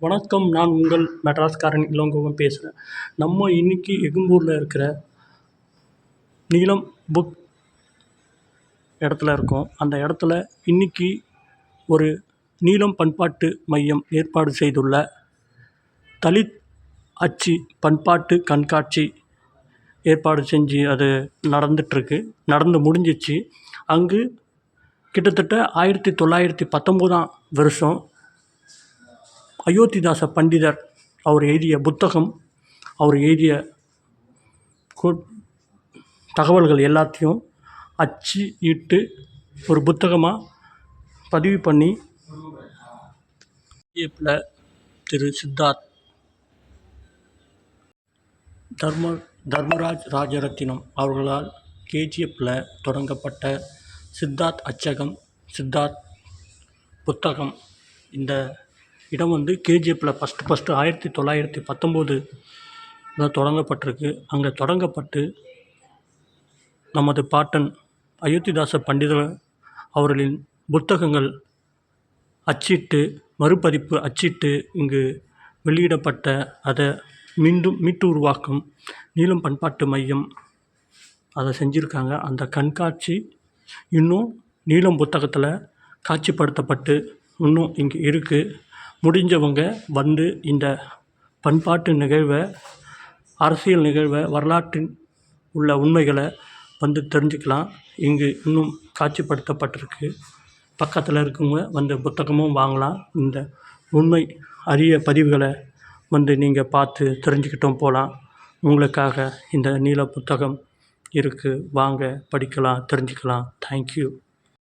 வணக்கம் நான் உங்கள் மெட்ராஸ்காரன் இளங்கோவன் பேசுகிறேன் நம்ம இன்னைக்கு எகும்பூரில் இருக்கிற நீளம் புக் இடத்துல இருக்கோம். அந்த இடத்துல இன்னைக்கு ஒரு நீளம் பண்பாட்டு மையம் ஏற்பாடு செய்துள்ள தலித் அச்சு பண்பாட்டு கண்காட்சி ஏற்பாடு செஞ்சு அது நடந்துகிட்ருக்கு நடந்து முடிஞ்சிச்சு. அங்கு கிட்டத்தட்ட ஆயிரத்தி தொள்ளாயிரத்தி பத்தொம்போதாம் வருஷம் அயோத்திதாச பண்டிதர் அவர் எழுதிய புத்தகம் அவர் எழுதிய தகவல்கள் எல்லாத்தையும் அச்சு இட்டு ஒரு புத்தகமாக பதிவு பண்ணி பிடிஎஃப்ல திரு சித்தார்த் தர்ம தர்மராஜ் ராஜரத்தினம் அவர்களால் கேஜிஎஃப்பில் தொடங்கப்பட்ட சித்தார்த் அச்சகம் சித்தார்த் புத்தகம். இந்த இடம் வந்து கேஜிஎஃப்பில் ஃபஸ்ட்டு ஃபஸ்ட்டு ஆயிரத்தி தொள்ளாயிரத்தி பத்தொம்போது தான் தொடங்கப்பட்டிருக்கு. அங்கே தொடங்கப்பட்டு நமது பாட்டன் அயோத்திதாச பண்டிதர் அவர்களின் புத்தகங்கள் அச்சிட்டு மறுபதிப்பு அச்சிட்டு இங்கு வெளியிடப்பட்ட அதை மீண்டும் மீட்டு உருவாக்கும் நீளம் பண்பாட்டு மையம் அதை செஞ்சுருக்காங்க. அந்த கண்காட்சி இன்னும் நீளம் புத்தகத்தில் காட்சிப்படுத்தப்பட்டு இன்னும் இங்கே இருக்குது முடிஞ்சவங்க வந்து இந்த பண்பாட்டு நிகழ்வை அரசியல் நிகழ்வை வரலாற்றின் உள்ள உண்மைகளை வந்து தெரிஞ்சுக்கலாம். இங்கு இன்னும் காட்சிப்படுத்தப்பட்டிருக்கு. பக்கத்தில் இருக்கவங்க வந்து புத்தகமும் வாங்கலாம். இந்த உண்மை அரிய பதிவுகளை வந்து நீங்கள் பார்த்து தெரிஞ்சுக்கிட்டும் போகலாம் உங்களுக்காக இந்த நீல புத்தகம் இருக்குது வாங்க படிக்கலாம் தெரிஞ்சுக்கலாம். தேங்க்யூ